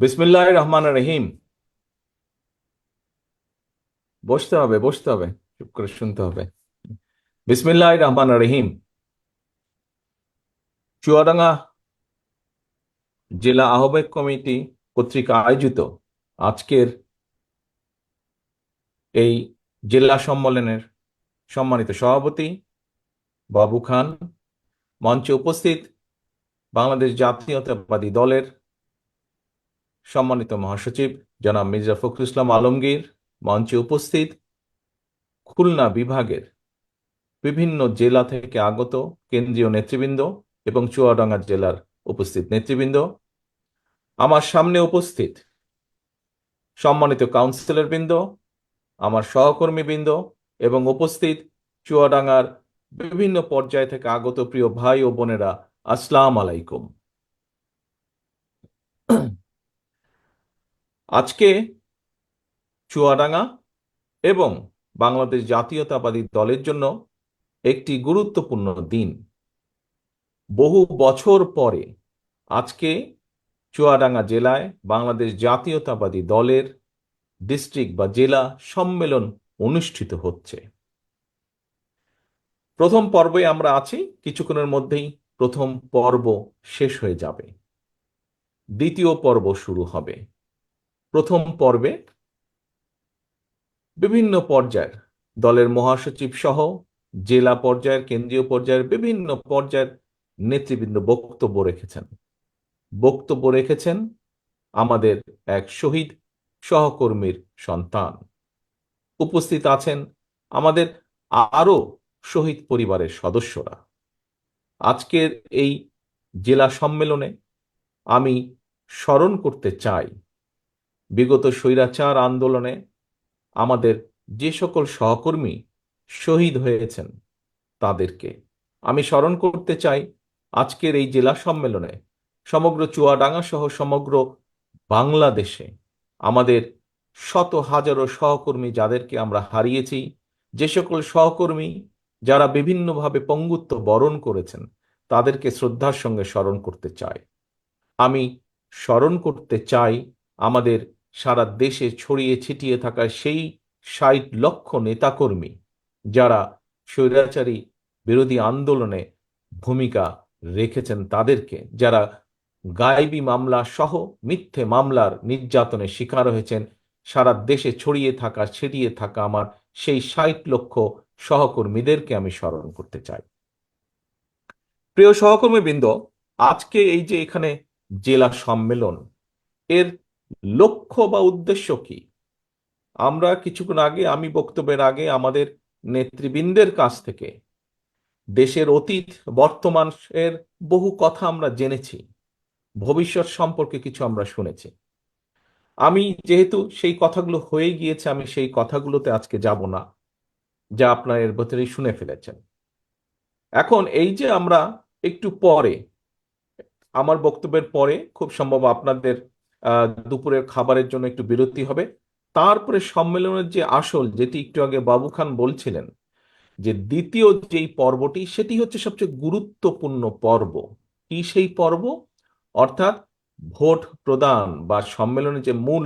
বিসমিল্লাহ রহমান রহিম বসতে হবে বসতে হবে, চুপ করে শুনতে হবে। বিসমিল্লাহ রহমান রহিম চুয়াডাঙ্গা জেলা আহ্বায়ক কমিটি কর্তৃক আয়োজিত আজকের এই জেলা সম্মেলনের সম্মানিত সভাপতি বাবু খান। মঞ্চে উপস্থিত বাংলাদেশ জাতীয়তাবাদী দলের সম্মানিত মহাসচিব, জনাব মির্জা ফখরুল ইসলাম আলমগীর মঞ্চে উপস্থিত খুলনা বিভাগের বিভিন্ন জেলা থেকে আগত কেন্দ্রীয় নেতৃবৃন্দ এবং চুয়াডাঙ্গা জেলার উপস্থিত নেতৃবৃন্দ। আমার সামনে উপস্থিত সম্মানিত কাউন্সিলর বৃন্দ, আমার সহকর্মী বৃন্দ এবং উপস্থিত চুয়াডাঙ্গার বিভিন্ন পর্যায় থেকে আগত প্রিয় ভাই ও বোনেরা, আসসালাম আলাইকুম। আজকে চুয়াডাঙ্গা এবং বাংলাদেশ জাতীয়তাবাদী দলের জন্য একটি গুরুত্বপূর্ণ দিন। বহু বছর পরে আজকে চুয়াডাঙ্গা জেলায় বাংলাদেশ জাতীয়তাবাদী দলের ডিস্ট্রিক্ট বা জেলা সম্মেলন অনুষ্ঠিত হচ্ছে। প্রথম পর্বে আমরা আছি, কিছুক্ষণের মধ্যেই প্রথম পর্ব শেষ হয়ে যাবে। দ্বিতীয় পর্ব শুরু হবে। প্রথম পর্বে বিভিন্ন পর্যায়ের দলের মহাসচিব সহ জেলা পর্যায়ের, কেন্দ্রীয় পর্যায়ের বিভিন্ন পর্যায়ের নেতৃবৃন্দ বক্তব্য রেখেছেন। বক্তব্য রেখেছেন আমাদের এক শহীদ সহকর্মীর সন্তান। উপস্থিত আছেন আমাদের আরও শহীদ পরিবারের সদস্যরা। আজকের এই জেলা সম্মেলনে আমি স্মরণ করতে চাই বিগত স্বৈরাচার আন্দোলনে আমাদের যে সকল সহকর্মী শহীদ হয়েছেন, তাদেরকে আমি স্মরণ করতে চাই আজকের এই জেলা সম্মেলনে সমগ্র চুয়াডাঙ্গা সহ সমগ্র বাংলাদেশে আমাদের শত হাজারো সহকর্মী যাদেরকে আমরা হারিয়েছি, যে সকল সহকর্মী যারা বিভিন্নভাবে পঙ্গুত্ব বরণ করেছেন, তাদেরকে শ্রদ্ধার সঙ্গে স্মরণ করতে চাই। আমি স্মরণ করতে চাই আমাদের সারা দেশে ছড়িয়ে ছিটিয়ে থাকা সেই ষাট লক্ষ নেতাকর্মী যারা স্বৈরাচারী বিরোধী আন্দোলনে ভূমিকা রেখেছেন তাদেরকে, যারা গায়েবী মামলা সহ মিথ্যে মামলার নির্যাতনে শিকার হয়েছেন, সারা দেশে ছড়িয়ে থাকা, ছিটিয়ে থাকা আমার সেই ষাট লক্ষ সহকর্মীদেরকে আমি স্মরণ করতে চাই। প্রিয় সহকর্মীবৃন্দ, আজকে এই যে এখানে জেলা সম্মেলন, এর লক্ষ্য বা উদ্দেশ্য কি? আমরা কিছুক্ষণ আগে, আমি বক্তব্যের আগে আমাদের নেতৃবৃন্দের কাছ থেকে দেশের অতীত বর্তমানের বহু কথা আমরা জেনেছি। ভবিষ্যৎ সম্পর্কে কিছু আমরা শুনেছি। আমি যেহেতু সেই কথাগুলো হয়ে গিয়েছে, আমি সেই কথাগুলোতে আজকে যাব না, যা আপনার এর ভেতরেই শুনে ফেলেছেন। এখন এই যে আমরা একটু পরে, আমার বক্তব্যের পরে, খুব সম্ভব আপনাদের দুপুরের খাবারের জন্য একটু বিরতি হবে। তারপরে সম্মেলনের যে আসল, যেটি একটু আগে বাবু খান বলছিলেন, যে দ্বিতীয় যেই পর্বটি, সেটি হচ্ছে সবচেয়ে গুরুত্বপূর্ণ পর্ব। কি সেই পর্ব? অর্থাৎ ভোট প্রদান বা সম্মেলনের যে মূল